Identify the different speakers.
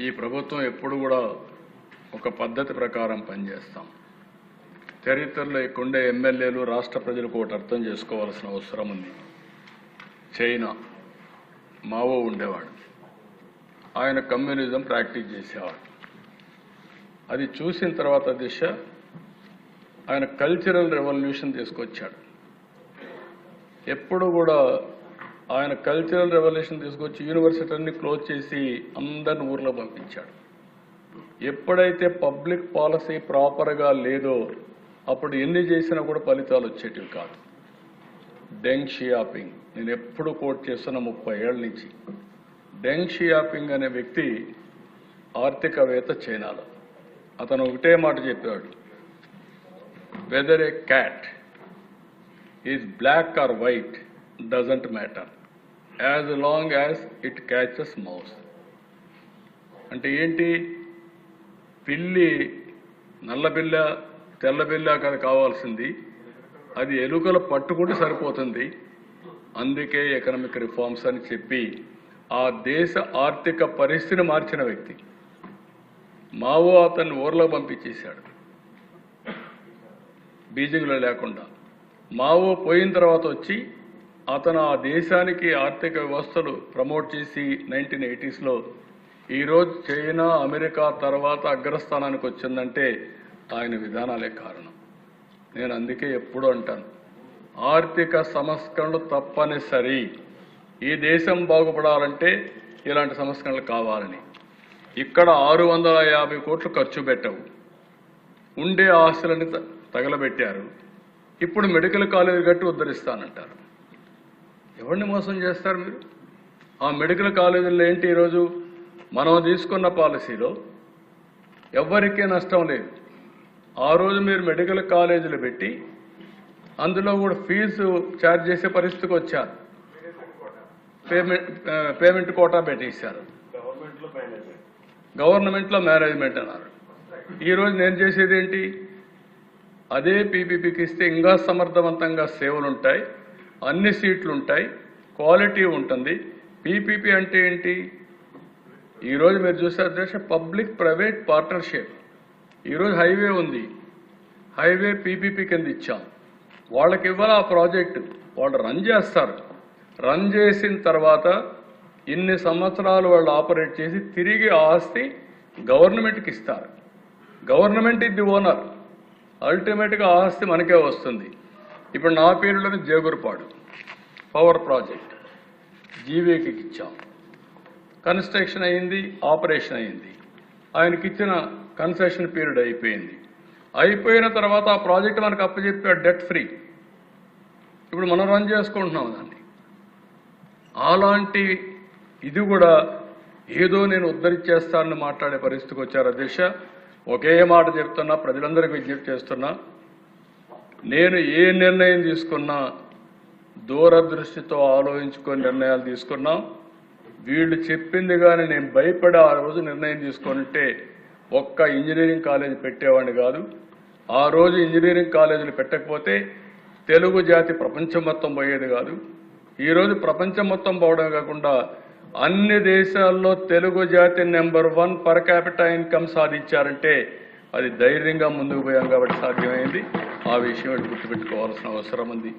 Speaker 1: ఈ ప్రభుత్వం ఎప్పుడు కూడా ఒక పద్ధతి ప్రకారం పనిచేస్తాం. చరిత్రలో ఇక్కడుండే ఎమ్మెల్యేలు రాష్ట్ర ప్రజలకు ఒకటి అర్థం చేసుకోవాల్సిన అవసరం ఉంది. చైనా మావో ఉండేవాడు. ఆయన కమ్యూనిజం ప్రాక్టీస్ చేసేవాడు. అది చూసిన తర్వాత దిశ ఆయన కల్చరల్ రెవల్యూషన్ తీసుకొచ్చాడు. ఎప్పుడు కూడా ఆయన కల్చరల్ రెవల్యూషన్ తీసుకొచ్చి యూనివర్సిటీని క్లోజ్ చేసి అందరిని ఊర్లో పంపించాడు. ఎప్పుడైతే పబ్లిక్ పాలసీ ప్రాపర్గా లేదో అప్పుడు ఎన్ని చేసినా కూడా ఫలితాలు వచ్చేటివి కాదు. డెంగ్ షియాపింగ్ నేను ఎప్పుడు కోట్ చేస్తున్న ముప్పై ఏళ్ళ నుంచి. డెంగ్ షియాపింగ్ అనే వ్యక్తి ఆర్థికవేత్త చైనాలో. అతను ఒకటే మాట చెప్పాడు. Whether a cat is black or white doesn't matter as long as it catches mouse అంటే ఏంటి? పిల్లి నల్ల బిల్ల తెల్ల కాదు కావాల్సింది. అది ఎలుకలు పట్టుకుంటే సరిపోతుంది. అందుకే ఎకనామిక్ రిఫార్మ్స్ అని చెప్పి ఆ దేశ ఆర్థిక పరిస్థితిని మార్చిన వ్యక్తి. మావో అతన్ని ఊర్లో పంపించేశాడు. బీజింగ్లో లేకుండా. మావో పోయిన తర్వాత వచ్చి అతను ఆ దేశానికి ఆర్థిక వ్యవస్థలు ప్రమోట్ చేసి నైన్టీన్ ఎయిటీస్లో ఈరోజు చైనా అమెరికా తర్వాత అగ్రస్థానానికి వచ్చిందంటే ఆయన విధానాలే కారణం. నేను అందుకే ఎప్పుడూ అంటాను ఆర్థిక సంస్కరణలు తప్పనిసరి. ఈ దేశం బాగుపడాలంటే ఇలాంటి సంస్కరణలు కావాలని. ఇక్కడ ఆరు వందల యాభై కోట్లు ఖర్చు పెట్టవు. ఉండే ఆస్తులని త- తగలబెట్టారు. ఇప్పుడు మెడికల్ కాలేజీ కట్టి ఉద్ధరిస్తానంటారు. ఎవరిని మోసం చేస్తారు మీరు? ఆ మెడికల్ కాలేజీల్లో ఏంటి ఈరోజు మనం తీసుకున్న పాలసీలో? ఎవ్వరికీ నష్టం లేదు. ఆ రోజు మీరు మెడికల్ కాలేజీలు పెట్టి అందులో కూడా ఫీజు ఛార్జ్ చేసే పరిస్థితికి వచ్చారు. పేమెంట్ పేమెంట్ కోటా పెట్టేశారు. గవర్నమెంట్లో మేనేజ్మెంట్. అన్నారు. ఈరోజు నేను చేసేది ఏంటి? అదే పీపీపీకి ఇస్తే ఇంకా సమర్థవంతంగా సేవలు ఉంటాయి. అన్ని సీట్లు ఉంటాయి క్వాలిటీ ఉంటుంది. పీపీపీ అంటే ఏంటి? ఈరోజు మీరు చూసే దేశ పబ్లిక్ ప్రైవేట్ పార్ట్నర్షిప్. ఈరోజు హైవే ఉంది. హైవే పీపీపీ కింద ఇచ్చాం. వాళ్ళకి ఇవ్వాలి ఆ ప్రాజెక్టు? వాళ్ళు రన్ చేస్తారు. రన్ చేసిన తర్వాత ఇన్ని సంవత్సరాలు వాళ్ళు ఆపరేట్ చేసి తిరిగి ఆస్తి గవర్నమెంట్కి ఇస్తారు. గవర్నమెంట్ ఇది ఓనర్. అల్టిమేట్గా ఆస్తి మనకే వస్తుంది. ఇప్పుడు నా పేరులోనే జేగురుపాడు. పవర్ ప్రాజెక్ట్ జీవీకి ఇచ్చాం. కన్స్ట్రక్షన్ అయింది ఆపరేషన్ అయింది. ఆయనకి ఇచ్చిన కన్సెషన్ పీరియడ్ అయిపోయింది. అయిపోయిన తర్వాత ఆ ప్రాజెక్ట్ మనకు అప్పచెప్పాడు డెట్ ఫ్రీ ఇప్పుడు మనం రన్ చేసుకుంటున్నాం దాన్ని. అలాంటి ఇది కూడా ఏదో నేను ఉద్ధరించేస్తానని మాట్లాడే పరిస్థితికి వచ్చారు అధ్యక్ష ఒకే మాట చెప్తున్నా ప్రజలందరికీ విజ్ఞప్తి చేస్తున్నా. నేను ఏ నిర్ణయం తీసుకున్నా దూరదృష్టితో ఆలోచించుకొని నిర్ణయాలు తీసుకున్నాం వీళ్ళు చెప్పింది కానీ నేను భయపడే ఆ రోజు నిర్ణయం తీసుకుంటే ఒక్క ఇంజనీరింగ్ కాలేజ్ పెట్టేవాడిని కాదు. ఆ రోజు ఇంజనీరింగ్ కాలేజీలు పెట్టకపోతే తెలుగు జాతి ప్రపంచం మొత్తం పోయేది కాదు. ఈరోజు ప్రపంచం మొత్తం పోవడం కాకుండా అన్ని దేశాల్లో తెలుగు జాతి number one per capital income సాధించారంటే అది ధైర్యంగా ముందుకు పోయాం కాబట్టి సాధ్యమైంది. ఆ విషయం గుర్తుపెట్టుకోవాల్సిన అవసరం ఉంది.